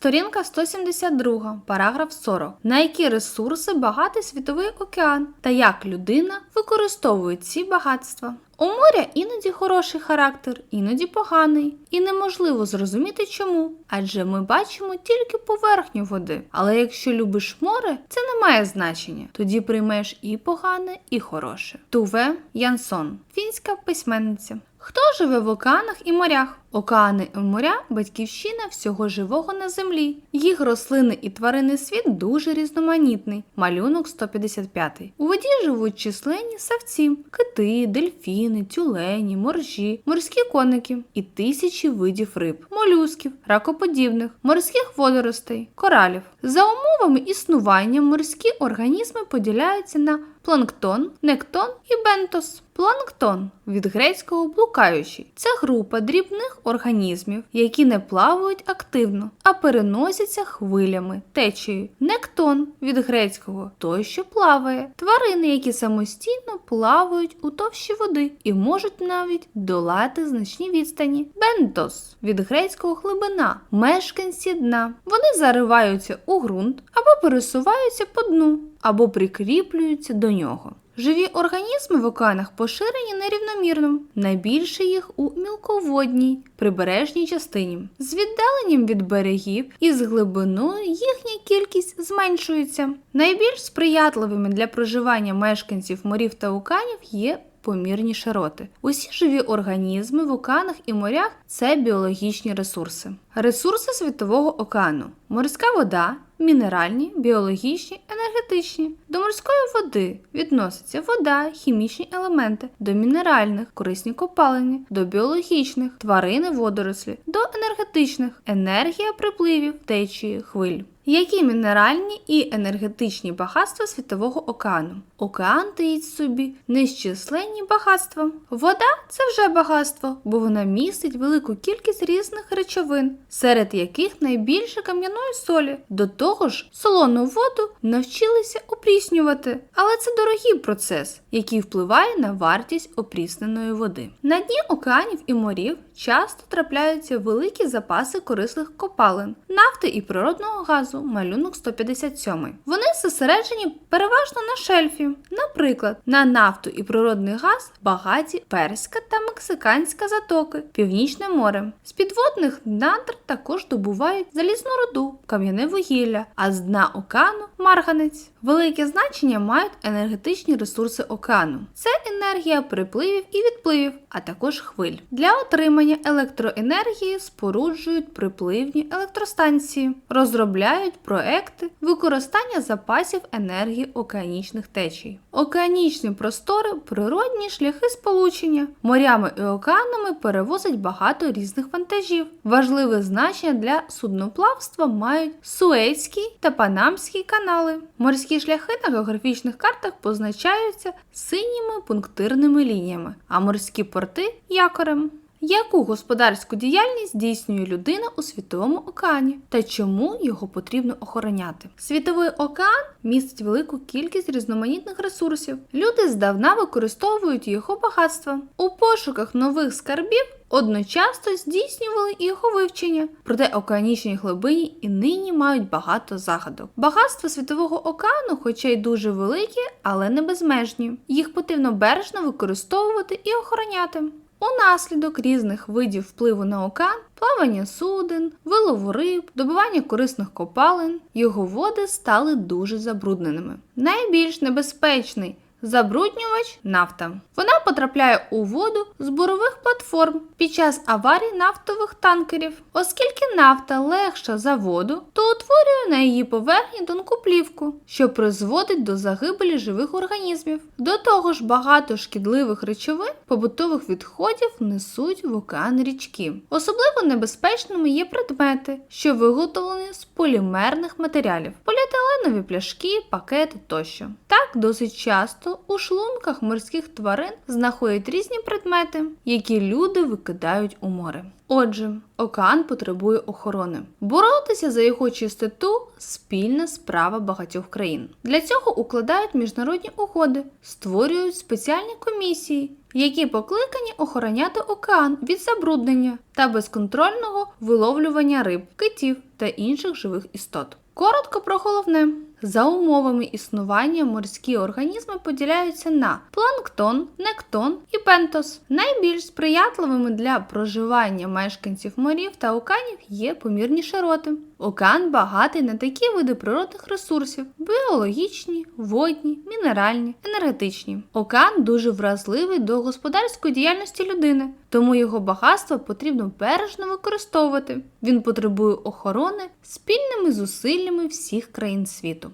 Сторінка 172, параграф 40. На які ресурси багатий світовий океан та як людина використовує ці багатства? У моря іноді хороший характер, іноді поганий, і неможливо зрозуміти чому, адже ми бачимо тільки поверхню води. Але якщо любиш море, це не має значення. Тоді приймеш і погане, і хороше. Туве Янсон, фінська письменниця. Хто живе в океанах і морях? Океани і моря батьківщина всього живого на землі. Їх рослини і тваринний світ дуже різноманітний. Малюнок 155. У воді живуть численні савці, кити, дельфіни, тюлені, моржі, морські коники і тисячі видів риб, молюсків, ракоподібних, морських водоростей, коралів. За умовами існування морські організми поділяються на планктон, нектон і бентос. Планктон від грецького блукаючий це група дрібних організмів, які не плавають активно, а переносяться хвилями, течією. Нектон від грецького той, що плаває, тварини, які самостійно плавають у товщі води і можуть навіть долати значні відстані. Бентос від грецького глибина, мешканці дна. Вони зариваються у ґрунт або пересуваються по дну, або прикріплюються до нього. Живі організми в океанах поширені нерівномірно, найбільше їх у мілководній прибережній частині. З віддаленням від берегів і з глибиною їхня кількість зменшується. Найбільш сприятливими для проживання мешканців морів та океанів є помірні широти. Усі живі організми в океанах і морях це біологічні ресурси. Ресурси світового океану: морська вода, мінеральні, біологічні, енергетичні. До морської води відноситься вода, хімічні елементи, до мінеральних, корисні копалини, до біологічних, тварини, водорослі, до енергетичних, енергія припливів, течії, хвиль. Які мінеральні і енергетичні багатства світового океану? Океан таїть собі незчисленні багатства. Вода це вже багатство, бо вона містить велику кількість різних речовин, серед яких найбільше кам'яної солі. До того ж, солону воду навчилися опріснювати, але це дорогий процес, який впливає на вартість опрісненої води. На дні океанів і морів часто трапляються великі запаси корисних копалин, нафти і природного газу, малюнок 157. Вони зосереджені переважно на шельфі, наприклад, на нафту і природний газ багаті Перська та Мексиканська затоки, Північне море. З підводних надр також добувають залізну руду, кам'яне вугілля, а з дна океану марганець. Велике значення мають енергетичні ресурси океану. Це енергія припливів і відпливів, а також хвиль. Для отримання електроенергії споруджують припливні електростанції, розробляють проекти використання запасів енергії океанічних течій. Океанічні простори природні шляхи сполучення. Морями і океанами перевозять багато різних вантажів. Важливе значення для судноплавства мають Суецький та Панамський канали. Морські шляхи на географічних картах позначаються синіми пунктирними лініями, а морські порти якорем. Яку господарську діяльність здійснює людина у світовому океані та чому його потрібно охороняти? Світовий океан містить велику кількість різноманітних ресурсів. Люди здавна використовують його багатства. У пошуках нових скарбів одночасно здійснювали і його вивчення, проте океанічні глибині і нині мають багато загадок. Багатства світового океану, хоча й дуже великі, але не безмежні. Їх потрібно бережно використовувати і охороняти. Унаслідок різних видів впливу на океан, плавання суден, вилову риб, добування корисних копалин, його води стали дуже забрудненими. Найбільш небезпечний забруднювач нафта. Вона потрапляє у воду з бурових платформ під час аварій нафтових танкерів. Оскільки нафта легша за воду, то утворює на її поверхні тонку плівку, що призводить до загибелі живих організмів. До того ж, багато шкідливих речовин побутових відходів несуть в океан річки. Особливо небезпечними є предмети, що виготовлені з полімерних матеріалів, поліетиленові пляшки, пакети тощо. Так досить часто у шлунках морських тварин знаходять різні предмети, які люди викидають у море. Отже, океан потребує охорони. Боротися за його чистоту спільна справа багатьох країн. Для цього укладають міжнародні угоди, створюють спеціальні комісії які покликані охороняти океан від забруднення та безконтрольного виловлювання риб, китів та інших живих істот. Коротко про головне. За умовами існування морські організми поділяються на планктон, нектон і пентос. Найбільш сприятливими для проживання мешканців морів та океанів є помірні широти. Океан багатий на такі види природних ресурсів: біологічні, водні, мінеральні, енергетичні. Океан дуже вразливий до господарської діяльності людини, тому його багатство потрібно бережно використовувати. Він потребує охорони спільними зусиллями всіх країн світу.